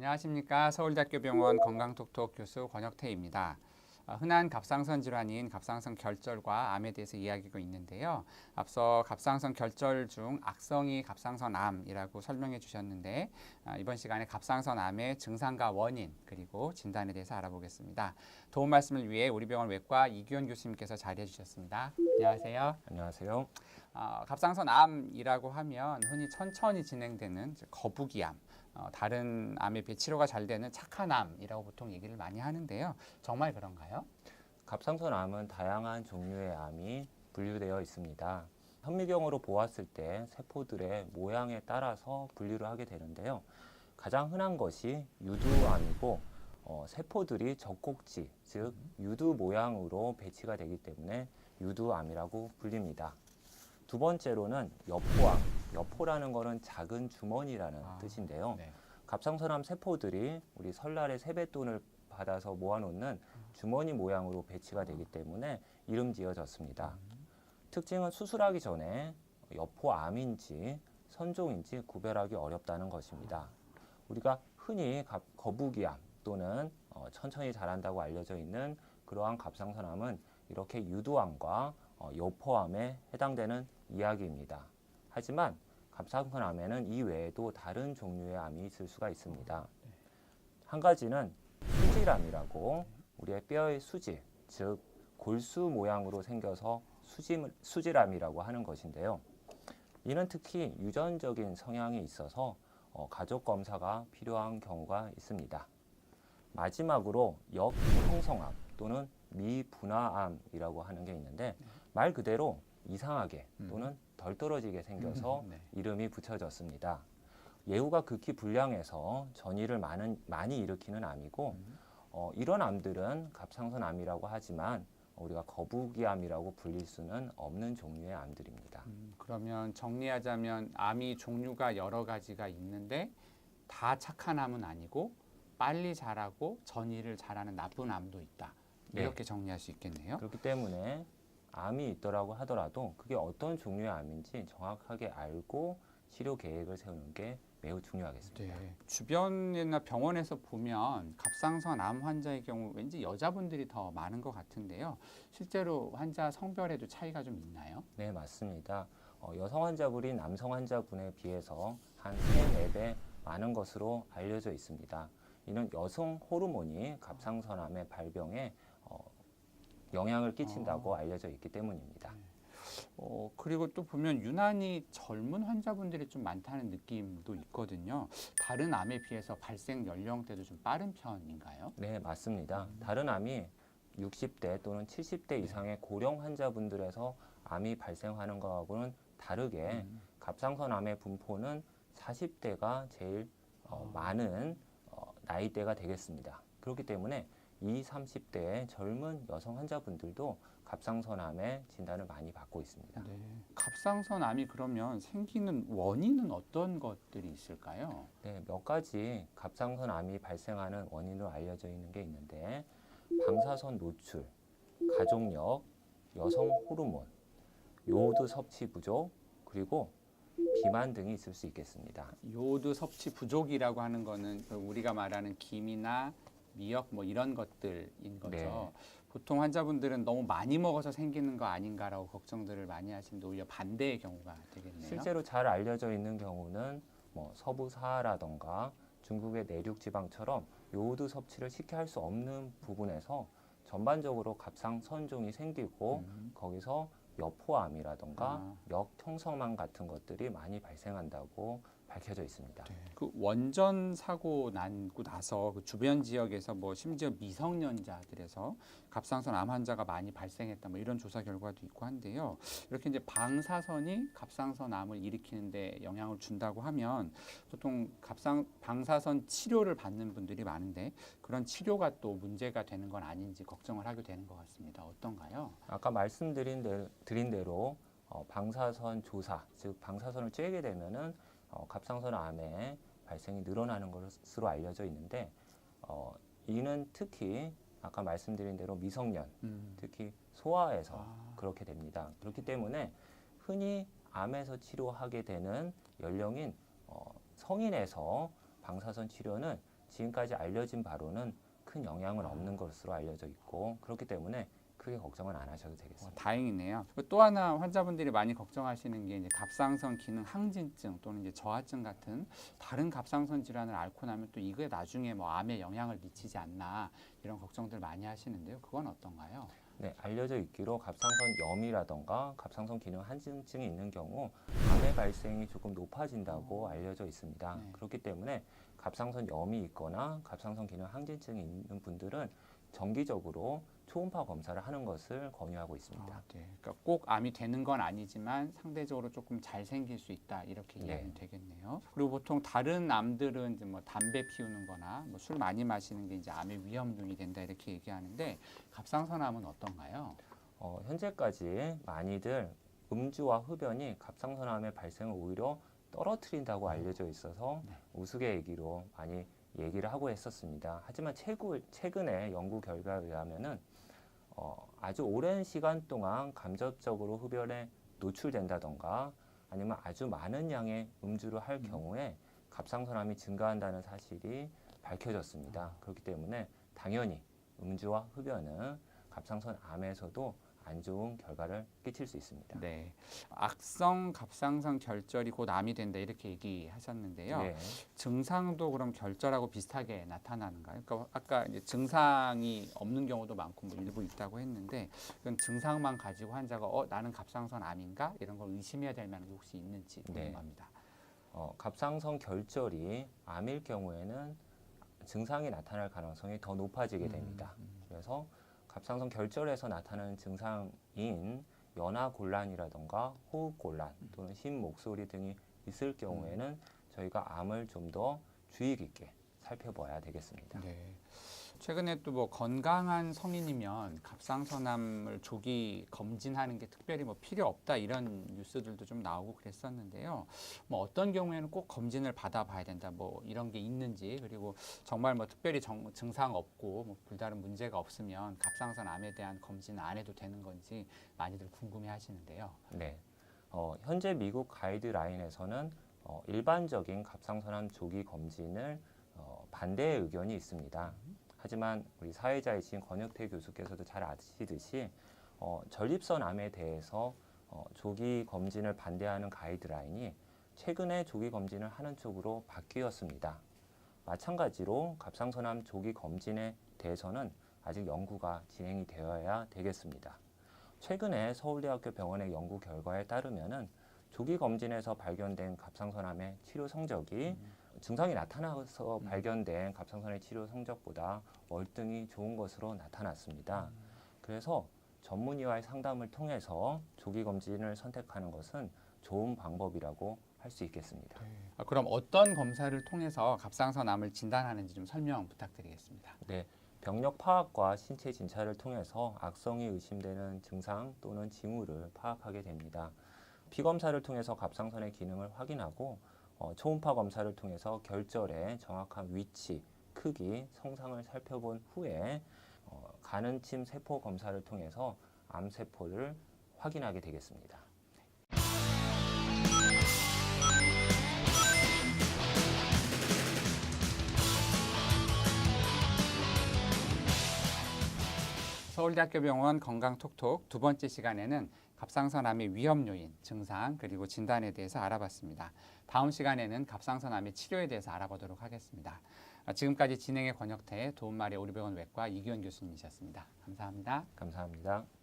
안녕하십니까 서울대학교 병원 건강톡톡 교수 권혁태입니다. 아, 흔한 갑상선 질환인 갑상선 결절과 암에 대해서 이야기하고 있는데요. 앞서 갑상선 결절 중 악성이 갑상선 암이라고 설명해 주셨는데 아, 이번 시간에 갑상선 암의 증상과 원인 그리고 진단에 대해서 알아보겠습니다. 도움 말씀을 위해 우리 병원 외과 이규현 교수님께서 자리해 주셨습니다. 안녕하세요. 안녕하세요. 어, 갑상선 암이라고 하면 흔히 천천히 진행되는 거북이암, 어, 다른 암에 비해 치료가 잘 되는 착한 암이라고 보통 얘기를 많이 하는데요. 정말 그런가요? 갑상선 암은 다양한 종류의 암이 분류되어 있습니다. 현미경으로 보았을 때 세포들의 모양에 따라서 분류를 하게 되는데요. 가장 흔한 것이 유두암이고 어, 세포들이 젖꼭지, 즉 유두 모양으로 배치가 되기 때문에 유두암이라고 불립니다. 두 번째로는 여포암. 여포라는 것은 작은 주머니라는 아, 뜻인데요. 네. 갑상선암 세포들이 우리 설날에 세뱃돈을 받아서 모아놓는 주머니 모양으로 배치가 되기 때문에 이름 지어졌습니다. 특징은 수술하기 전에 여포암인지 선종인지 구별하기 어렵다는 것입니다. 우리가 흔히 갑- 거북이암 또는 어, 천천히 자란다고 알려져 있는 그러한 갑상선암은 이렇게 유두암과 어, 여포암에 해당되는 이야기입니다. 하지만 갑상선암에는 이 외에도 다른 종류의 암이 있을 수가 있습니다. 한 가지는 수질암이라고 우리의 뼈의 수질, 즉 골수 모양으로 생겨서 수질, 수질암이라고 하는 것인데요. 이는 특히 유전적인 성향이 있어서 어, 가족 검사가 필요한 경우가 있습니다. 마지막으로 역형성암 또는 미분화암이라고 하는 게 있는데 말 그대로 이상하게 또는 덜 떨어지게 생겨서 음, 네. 이름이 붙여졌습니다. 예후가 극히 불량해서 전이를 많은, 많이 일으키는 암이고 어, 이런 암들은 갑상선 암이라고 하지만 우리가 거북이암이라고 불릴 수는 없는 종류의 암들입니다. 음, 그러면 정리하자면 암이 종류가 여러 가지가 있는데 다 착한 암은 아니고 빨리 자라고 전이를 잘하는 나쁜 암도 있다. 네. 이렇게 정리할 수 있겠네요. 그렇기 때문에 암이 있더라고 하더라도 그게 어떤 종류의 암인지 정확하게 알고 치료 계획을 세우는 게 매우 중요하겠습니다. 네. 주변이나 병원에서 보면 갑상선 암 환자의 경우 왠지 여자분들이 더 많은 것 같은데요. 실제로 환자 성별에도 차이가 좀 있나요? 네, 맞습니다. 어, 여성 환자분이 남성 환자분에 비해서 한 3, 4배 많은 것으로 알려져 있습니다. 이는 여성 호르몬이 갑상선암의 발병에 어, 영향을 끼친다고 알려져 있기 때문입니다. 어, 그리고 또 보면 유난히 젊은 환자분들이 좀 많다는 느낌도 있거든요. 다른 암에 비해서 발생 연령대도 좀 빠른 편인가요? 네, 맞습니다. 다른 암이 60대 또는 70대 이상의 고령 환자분들에서 암이 발생하는 것하고는 다르게 갑상선암의 분포는 40대가 제일 어, 많은 어, 나이대가 되겠습니다. 그렇기 때문에 20, 30대의 젊은 여성 환자분들도 갑상선암의 진단을 많이 받고 있습니다. 네. 갑상선 암이 그러면 생기는 원인은 어떤 것들이 있을까요? 네, 몇 가지 갑상선암이 발생하는 원인으로 알려져 있는 게 있는데 방사선 노출, 가족력, 여성 호르몬, 요오드 섭취 부족, 그리고 비만 등이 있을 수 있겠습니다. 요오드 섭취 부족이라고 하는 거는 그 우리가 말하는 김이나 미역 뭐 이런 것들인 거죠. 네. 보통 환자분들은 너무 많이 먹어서 생기는 거 아닌가라고 걱정들을 많이 하시는데 오히려 반대의 경우가 되겠네요. 실제로 잘 알려져 있는 경우는 뭐 서부 사하라던가 중국의 내륙 지방처럼 요오드 섭취를 쉽게 할 수 없는 부분에서 전반적으로 갑상 선종이 생기고 거기서 여포암이라던가 아. 역형성암 같은 것들이 많이 발생한다고 밝혀져 있습니다. 그 원전 사고 나고 나서 그 주변 지역에서 뭐 심지어 미성년자들에서 갑상선 암 환자가 많이 발생했다 뭐 이런 조사 결과도 있고 한데요. 이렇게 이제 방사선이 갑상선 암을 일으키는데 영향을 준다고 하면 보통 갑상 방사선 치료를 받는 분들이 많은데 그런 치료가 또 문제가 되는 건 아닌지 걱정을 하게 되는 것 같습니다. 어떤가요? 아까 말씀드린 대, 드린 대로 어, 방사선 조사, 즉 방사선을 쬐게 되면은 어, 갑상선 암의 발생이 늘어나는 것으로 알려져 있는데 어, 이는 특히 아까 말씀드린 대로 미성년, 음. 특히 소아에서 아. 그렇게 됩니다. 그렇기 때문에 흔히 암에서 치료하게 되는 연령인 어, 성인에서 방사선 치료는 지금까지 알려진 바로는 큰 영향은 없는 것으로 알려져 있고 그렇기 때문에 크게 걱정은 안 하셔도 어, 되겠습니다. 다행이네요. 또 하나 환자분들이 많이 걱정하시는 게 이제 갑상선 기능 항진증 또는 이제 저하증 같은 다른 갑상선 질환을 앓고 나면 또 이게 나중에 뭐 암에 영향을 미치지 않나 이런 걱정들 많이 하시는데요. 그건 어떤가요? 네, 알려져 있기로 갑상선 염이라던가 갑상선 기능 한증증이 있는 경우 암의 발생이 조금 높아진다고 알려져 있습니다. 네. 그렇기 때문에 갑상선 염이 있거나 갑상선 기능 항진증이 있는 분들은 정기적으로 초음파 검사를 하는 것을 권유하고 있습니다. 아, 네. 그러니까 꼭 암이 되는 건 아니지만 상대적으로 조금 잘 생길 수 있다 이렇게 네. 이해하면 되겠네요. 그리고 보통 다른 암들은 이제 뭐 담배 피우는거나 뭐 술 많이 마시는 게 이제 암의 위험군이 된다 이렇게 얘기하는데 갑상선암은 어떤가요? 어, 현재까지 많이들 음주와 흡연이 갑상선암의 발생을 오히려 떨어뜨린다고 알려져 있어서 네. 우스갯얘기로 많이 얘기를 하고 했었습니다. 하지만 최구, 최근에 연구 결과에 의하면은 어, 아주 오랜 시간 동안 감접적으로 흡연에 노출된다던가 아니면 아주 많은 양의 음주를 할 음. 경우에 갑상선암이 증가한다는 사실이 밝혀졌습니다. 그렇기 때문에 당연히 음주와 흡연은 갑상선 암에서도 안 좋은 결과를 끼칠 수 있습니다. 네. 악성 갑상선 결절이 곧 암이 된다 이렇게 얘기하셨는데요. 네. 증상도 그럼 결절하고 비슷하게 나타나는가요? 그러니까 아까 이제 증상이 없는 경우도 많고 뭐 일부 있다고 했는데 그건 증상만 가지고 환자가 어 나는 갑상선 암인가 이런 걸 의심해야 될 만한 게 혹시 있는지 네. 궁금합니다. 어, 갑상선 결절이 암일 경우에는 증상이 나타날 가능성이 더 높아지게 됩니다. 음, 그래서 갑상선 결절에서 나타나는 증상인 연하 곤란이라던가 호흡 곤란 또는 흰 목소리 등이 있을 경우에는 저희가 암을 좀 더 주의 깊게 살펴봐야 되겠습니다. 네. 최근에 또 뭐 건강한 성인이면 갑상선암을 조기 검진하는 게 특별히 뭐 필요 없다 이런 뉴스들도 좀 나오고 그랬었는데요. 뭐 어떤 경우에는 꼭 검진을 받아봐야 된다 뭐 이런 게 있는지 그리고 정말 뭐 특별히 정- 증상 없고 뭐 별다른 문제가 없으면 갑상선암에 대한 검진을 안 해도 되는 건지 많이들 궁금해하시는데요. 네. 어, 현재 미국 가이드라인에서는 어, 일반적인 갑상선암 조기 검진을 어, 반대의 의견이 있습니다. 하지만 우리 사회자이신 권혁태 교수께서도 잘 아시듯이 어, 전립선 암에 대해서 어, 조기 검진을 반대하는 가이드라인이 최근에 조기 검진을 하는 쪽으로 바뀌었습니다. 마찬가지로 갑상선암 조기 검진에 대해서는 아직 연구가 진행이 되어야 되겠습니다. 최근에 서울대학교 병원의 연구 결과에 따르면은 조기 검진에서 발견된 갑상선암의 치료 성적이 증상이 나타나서 음. 발견된 갑상선의 치료 성적보다 월등히 좋은 것으로 나타났습니다. 음. 그래서 전문의와의 상담을 통해서 조기 검진을 선택하는 것은 좋은 방법이라고 할 수 있겠습니다. 아, 그럼 어떤 검사를 통해서 갑상선암을 진단하는지 좀 설명 부탁드리겠습니다. 네, 병력 파악과 신체 진찰을 통해서 악성이 의심되는 증상 또는 징후를 파악하게 됩니다. 피 검사를 통해서 갑상선의 기능을 확인하고 어, 초음파 검사를 통해서 결절의 정확한 위치, 크기, 성상을 살펴본 후에 어, 가는침 세포 검사를 통해서 암 세포를 확인하게 되겠습니다. 서울대학교 병원 건강톡톡 두 번째 시간에는 갑상선암의 위험 요인, 증상 그리고 진단에 대해서 알아봤습니다. 다음 시간에는 갑상선암의 치료에 대해서 알아보도록 하겠습니다. 아, 지금까지 진행의 권혁태 도움말의 오리병원 외과 이기원 교수님이셨습니다. 감사합니다. 감사합니다.